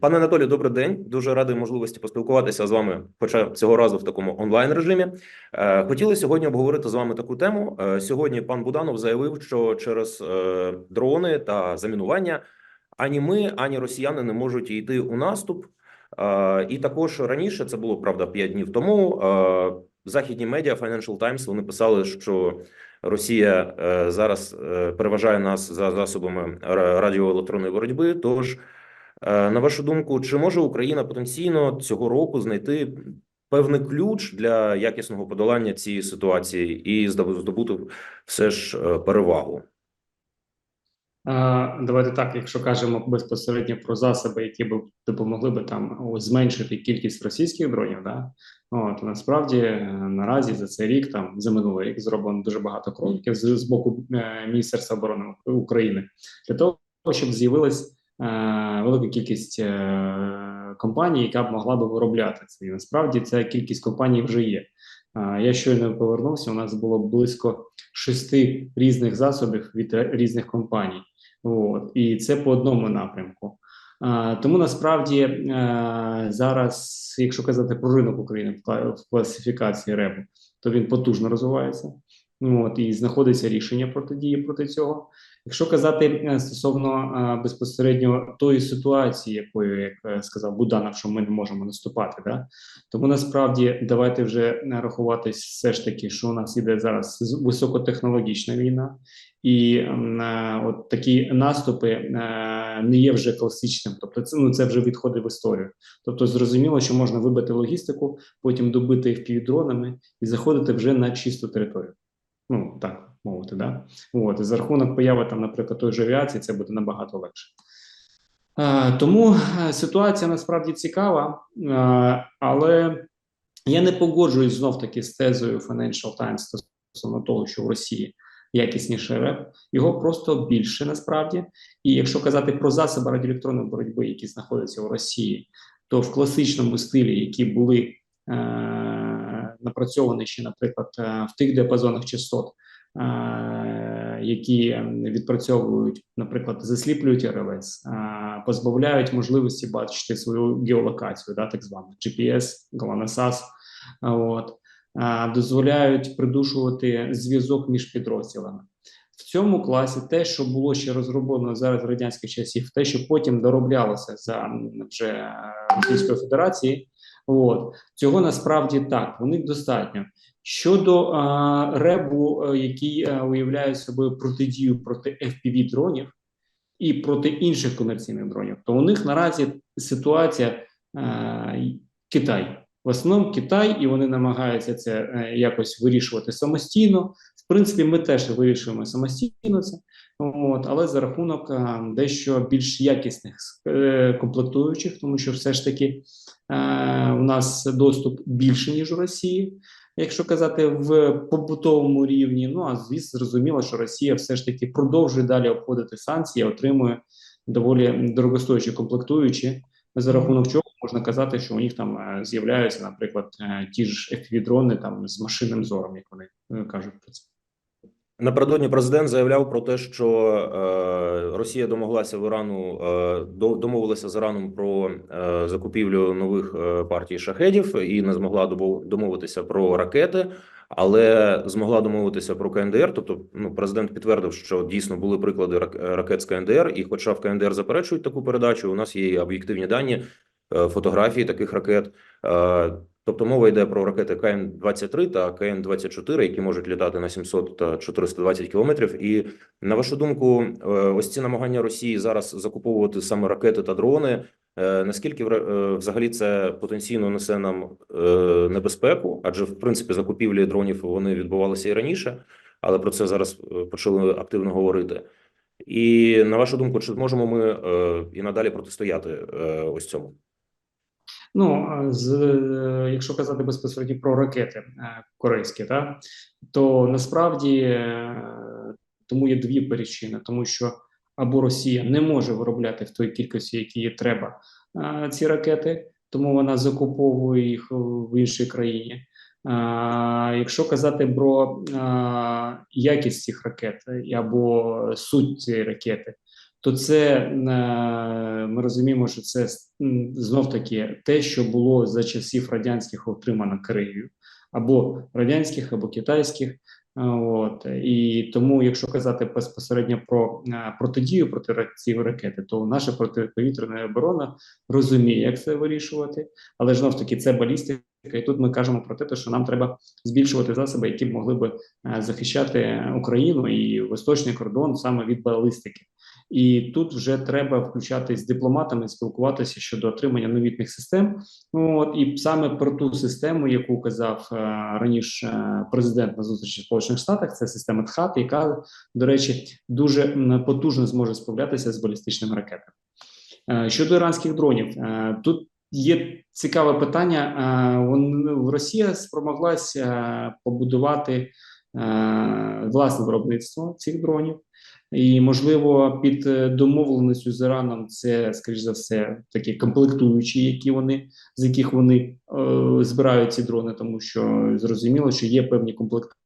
Пане Анатолію, добрий день. Дуже радий можливості поспілкуватися з вами, хоча цього разу в такому онлайн режимі. Е, Хотіли сьогодні обговорити з вами таку тему. Е, Сьогодні пан Буданов заявив, що через е, дрони та замінування ані ми, ані росіяни не можуть йти у наступ. І також раніше це було правда 5 днів тому. Західні медіа Financial Times вони писали, що Росія зараз переважає нас за засобами радіоелектронної боротьби. Тож На вашу думку, чи може Україна потенційно цього року знайти певний ключ для якісного подолання цієї ситуації і здобути все ж е, перевагу? Давайте так, якщо кажемо безпосередньо про засоби, які б допомогли би там зменшити кількість російських дронів, да от насправді е, наразі за цей рік, там за минулий рік, зроблено дуже багато кроків з, з боку е, Міністерства оборони України для того, щоб з'явилась е, велика кількість е, компаній, яка б могла би виробляти це. І насправді ця кількість компаній вже є. Е, я щойно повернувся. У нас було близько шести різних засобів від е, різних компаній. От, і це по одному напрямку. Тому насправді зараз, якщо казати про ринок України в класифікації РЕБу, то він потужно розвивається. От, і знаходиться рішення протидії проти цього. Якщо казати е, стосовно а, безпосередньо тої ситуації, якою, як е, сказав Буданов, що ми не можемо наступати, да? тому насправді давайте вже е, рахуватись все ж таки, що у нас іде зараз високотехнологічна війна, і е, от такі наступи е, не є вже класичним. Тобто, це ну це вже відходи в історію. Тобто, зрозуміло, що можна вибити логістику, потім добити їх півдронами і заходити вже на чисту територію. Ну так мовити, да. От за рахунок появи там, наприклад, той же авіації, це буде набагато легше. Е, тому е, ситуація насправді цікава, е, але я не погоджуюсь знов таки з тезою Financial Times стосовно того, що в Росії якісніше реп, його просто більше насправді. І якщо казати про засоби радіоелектронної боротьби, які знаходяться у Росії, то в класичному стилі, які були е, напрацьовані ще, наприклад, е, в тих діапазонах частот, е, які ем, відпрацьовують, наприклад, засліплюють РЛС, е, позбавляють можливості бачити свою геолокацію, да, так звану GPS, GLONASS, от, дозволяють придушувати зв'язок між підрозділами. В цьому класі те, що було ще розроблено зараз з радянських часів, те, що потім дороблялося за вже е, Російської Федерації, от цього насправді так, них достатньо. Щодо а, ребу, е, який е, уявляє собою протидію проти fpv дронів і проти інших комерційних дронів, то у них наразі ситуація е, Китай. В основному Китай, і вони намагаються це якось вирішувати самостійно. В принципі, ми теж вирішуємо самостійно це, от, але за рахунок дещо більш якісних комплектуючих, тому що все ж таки у нас доступ більше, ніж у Росії. Якщо казати в побутовому рівні, ну а звісно, зрозуміло, що Росія все ж таки продовжує далі обходити санкції, отримує доволі дорогостоячі комплектуючі, за рахунок чого можна казати, що у них там е, з'являються, наприклад, е, ті ж FPV-дрони там з машинним зором, як вони е, кажуть про це. Напередодні президент заявляв про те, що е, Росія домоглася в Ірану, е, домовилася з Іраном про е, закупівлю нових партій шахедів і не змогла домовитися про ракети, але змогла домовитися про КНДР. Тобто, ну президент підтвердив, що дійсно були приклади рак- ракет з КНДР, і хоча в КНДР заперечують таку передачу, у нас є об'єктивні дані, фотографії таких ракет. Тобто мова йде про ракети КН-23 та КН-24, які можуть літати на 700 та 420 кілометрів. І на вашу думку, е, ось ці намагання Росії зараз закуповувати саме ракети та дрони. е, Наскільки е, взагалі це потенційно несе нам небезпеку? Адже в принципі закупівлі дронів вони відбувалися і раніше, але про це зараз почали активно говорити. І на вашу думку, чи зможемо ми і надалі протистояти ось цьому? Ну, з, е, якщо казати безпосередньо про ракети е, корейські, та, то насправді е, тому є дві причини, тому що або Росія не може виробляти в той кількості, які їй треба ці ракети, тому вона закуповує їх в іншій країні. Якщо казати про якість цих ракет або суть цієї ракети, то це е, ми розуміємо, що це знов таки те, що було за часів радянських отримано Кореєю, або радянських, або китайських. От і тому, якщо казати безпосередньо про е, протидію проти цієї ракети, то наша протиповітряна оборона розуміє, як це вирішувати, але ж таки це балістика. І тут ми кажемо про те, що нам треба збільшувати засоби, які б могли би е, захищати Україну і восточний кордон саме від балістики. І тут вже треба включатись з дипломатами, спілкуватися щодо отримання новітних систем. Ну, От і саме про ту систему, яку казав е, раніше е, президент на зустрічі в Сполучених Штатах, це система ТХАТ, яка, до речі, дуже потужно зможе справлятися з балістичними ракетами. Е, щодо іранських дронів, е, тут є цікаве питання. Е, вон- Росія спромоглася е, побудувати е, власне виробництво цих дронів. І можливо, під е, домовленістю з Іраном це, скоріш за все, такі комплектуючі, які вони з яких вони е, збирають ці дрони, тому що зрозуміло, що є певні комплектуючі,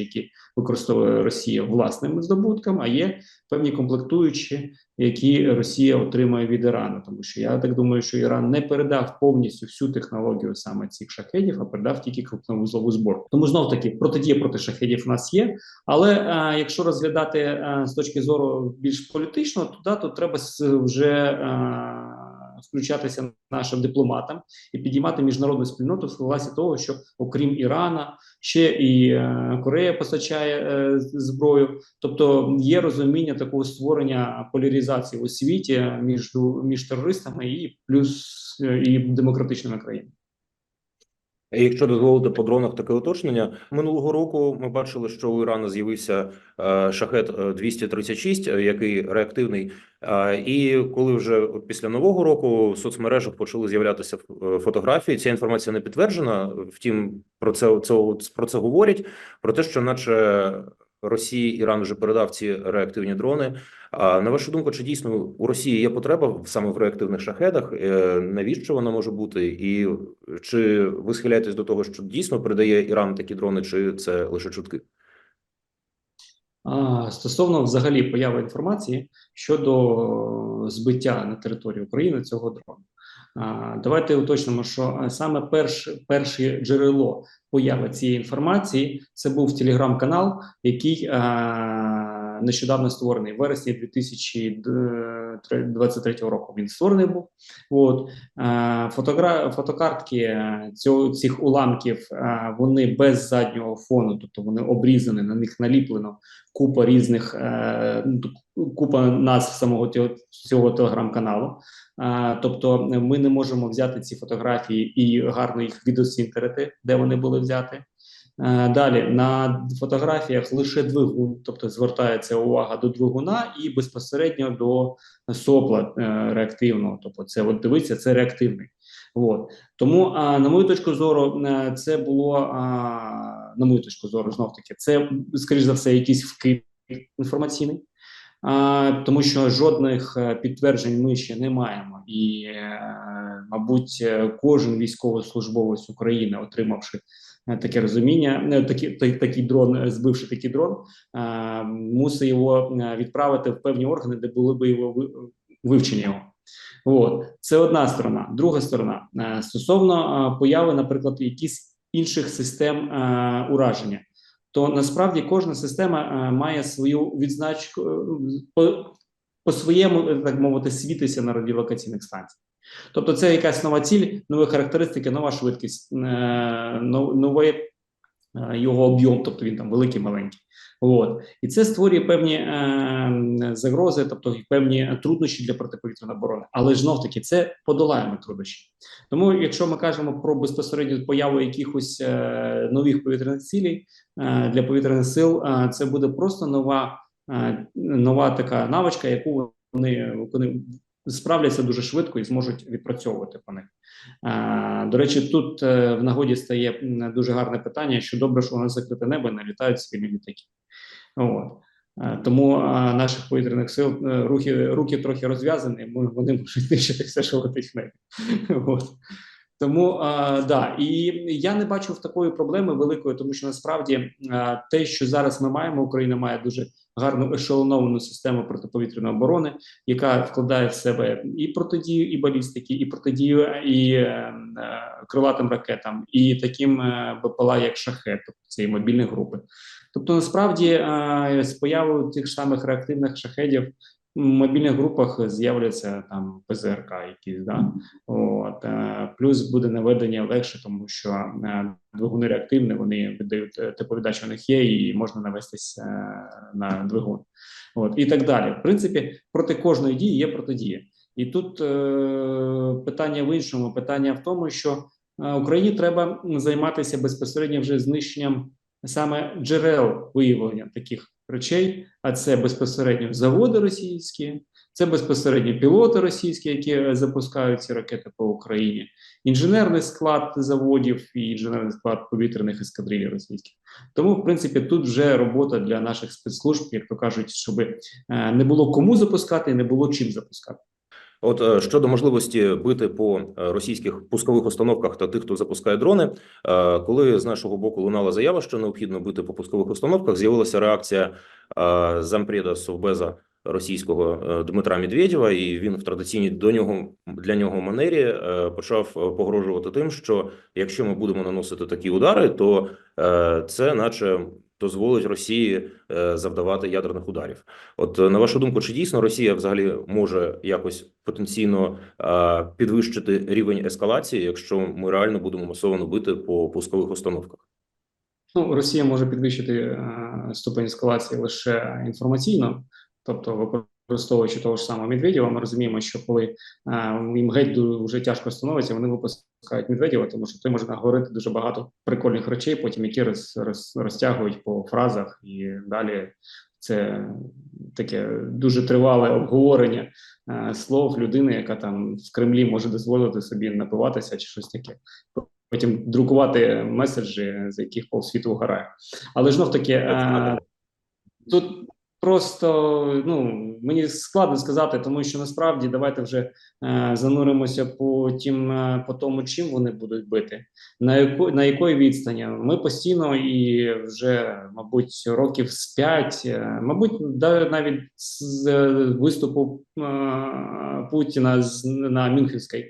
які використовує Росія власними здобутками, а є певні комплектуючі, які Росія отримує від Ірану. Тому що я так думаю, що Іран не передав повністю всю технологію саме цих шахедів, а передав тільки крупновузлову зборку. Тому знов таки протидія проти шахедів у нас є. Але е, якщо розглядати е, з точки зору більш політичного, то да, то треба вже е, включатися нашим дипломатам і підіймати міжнародну спільноту в власі того, що окрім Ірана, ще і е, Корея постачає е, зброю. Тобто є розуміння такого створення поляризації у світі між між терористами і плюс е, і демократичними країнами. Якщо дозволити по дронах таке уточнення, минулого року ми бачили, що у Ірана з'явився е, шахет е, 236, е, який реактивний. Е, І коли вже після нового року в соцмережах почали з'являтися е, фотографії, ця інформація не підтверджена. Втім, про це, це про це говорять про те, що, наче Росії Іран вже передав ці реактивні дрони. А на вашу думку, чи дійсно у Росії є потреба саме в реактивних шахедах? Е, Навіщо вона може бути? І чи ви схиляєтесь до того, що дійсно передає Іран такі дрони, чи це лише чутки? Стосовно взагалі появи інформації щодо збиття на території України цього дрону. Давайте уточнимо, що е, саме перш, перше джерело появи цієї інформації це був телеграм-канал, який а, нещодавно створений в вересні 2023 року. Він створений був. От е, фотогра... фотокартки е, цього цих уламків е, вони без заднього фону, тобто вони обрізані, на них наліплено купа різних ну, купа назв самого цього, телеграм-каналу. Тобто, ми не можемо взяти ці фотографії і гарно їх відосінтерити, де вони були взяті. Е, Далі на фотографіях лише двигун, тобто звертається увага до двигуна і безпосередньо до сопла е, реактивного. Тобто, це от дивиться, це реактивний. От тому, а, на мою точку зору, е, це було на мою точку зору, знов таки, це скоріш за все, якийсь вкид інформаційний. Тому що жодних е, підтверджень ми ще не маємо, і, е, мабуть, е, кожен військовослужбовець України, отримавши таке розуміння, такі, такий дрон, збивши такий дрон, мусить його відправити в певні органи, де були б його ви- вивчення його. От це одна сторона. Друга сторона стосовно появи, наприклад, якісь інших систем ураження, то насправді кожна система е, має свою відзначку е, по, по своєму, е, так мовити, світися на радіолокаційних станціях. Тобто, це якась нова ціль, нові характеристики, нова швидкість, нове його об'єм, тобто він там великий, маленький. От і це створює певні е, загрози, тобто певні труднощі для протиповітряної оборони. Але знов таки це подолаємо труднощі. Тому, якщо ми кажемо про безпосередню появу якихось е, нових повітряних цілей е, для повітряних сил, е, це буде просто нова, е, нова така навичка, яку вони справляться дуже швидко і зможуть відпрацьовувати по них. Е, До речі, тут е, в нагоді стає дуже гарне питання, що добре, що у нас закрите небо і не літають цивільні літаки. От. Е, Тому наших повітряних сил рухи руки, трохи розв'язані, вони можуть нищити все, що летить в небі. От. Тому а, да, і я не бачу в такої проблеми великої, тому що насправді те, що зараз ми маємо, Україна має дуже гарну ешелоновану систему протиповітряної оборони, яка вкладає в себе і протидію, і балістики, і протидію і е, е, крилатим ракетам, і таким е, БПЛА, як шахет, тобто цієї мобільні групи. Тобто, насправді, з появою тих самих реактивних шахедів мобільних групах з'являться там ПЗРК якісь, да от е, плюс буде наведення легше, тому що е, двигуни реактивні, вони віддають е, тепловіддачу у них є, і можна навестись е, на двигун. От і так далі. В принципі, проти кожної дії є протидія. І тут е, питання в іншому: питання в тому, що Україні треба займатися безпосередньо вже знищенням саме джерел виявлення таких речей, а це безпосередньо заводи російські, це безпосередньо пілоти російські, які е, запускають ці ракети по Україні, інженерний склад заводів і інженерний склад повітряних ескадрилій російських. Тому, в принципі, тут вже робота для наших спецслужб, як то кажуть, щоб е, не було кому запускати і не було чим запускати. От е, щодо можливості бити по е, російських пускових установках та тих, хто запускає дрони, е, коли з нашого боку лунала заява, що необхідно бити по пускових установках, з'явилася реакція зампреда Совбеза російського Дмитра Медведєва, і він в традиційній до нього для нього манері почав погрожувати тим, що якщо ми будемо наносити такі удари, то це, наче, дозволить Росії е, завдавати ядерних ударів. От на вашу думку, чи дійсно Росія взагалі може якось потенційно е, підвищити рівень ескалації, якщо ми реально будемо масово бити по пускових установках? Ну, Росія може підвищити е, ступень ескалації лише інформаційно, тобто використовуючи того ж самого Медведєва, ми розуміємо, що коли е, їм геть дуже тяжко становиться, вони випускають Медведєва, тому що той може наговорити дуже багато прикольних речей, потім які роз, роз, розтягують по фразах, і далі це таке дуже тривале обговорення е, слов людини, яка там в Кремлі може дозволити собі напиватися чи щось таке потім друкувати меседжі, з яких полсвіту вгорає. Але знов таки е, тут просто ну мені складно сказати, тому що насправді давайте вже е, зануримося по тим, е, по тому, чим вони будуть бити, на яко, на якої відстані. Ми постійно і вже, мабуть, років з п'ять, е, мабуть, да, навіть з е, виступу е, Путіна з, на Мюнхенській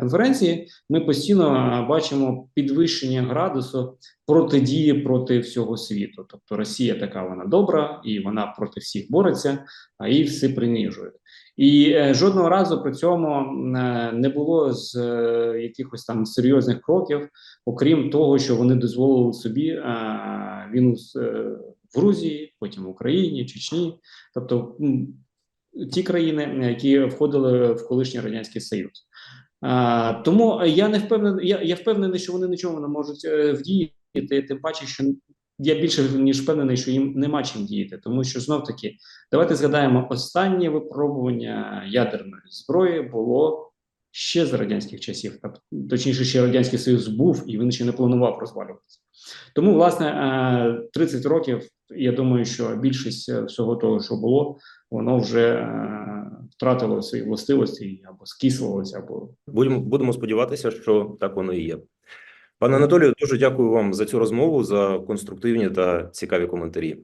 конференції ми постійно е, бачимо підвищення градусу протидії проти всього світу. Тобто Росія така вона добра, і вона проти всіх бореться, а її всі принижують. І е, жодного разу при цьому е, не було з е, якихось там серйозних кроків, окрім того, що вони дозволили собі е, війну е, в Грузії, потім в Україні, Чечні, тобто ті країни, які входили в колишній радянський союз. А, тому я не впевнений. Я, я впевнений, що вони нічого не можуть е, вдіяти. Тим паче, що я більше ніж впевнений, що їм нема чим діяти, тому що знов таки давайте згадаємо останнє випробування ядерної зброї було ще з радянських часів, тобто точніше, ще радянський союз був і він ще не планував розвалюватися. Тому, власне, е, 30 років. Я думаю, що більшість е, всього того, що було, воно вже е, втратило свої властивості або скислилося, або Будемо будемо сподіватися, що так воно і є. Пане Анатолію, дуже дякую вам за цю розмову, за конструктивні та цікаві коментарі.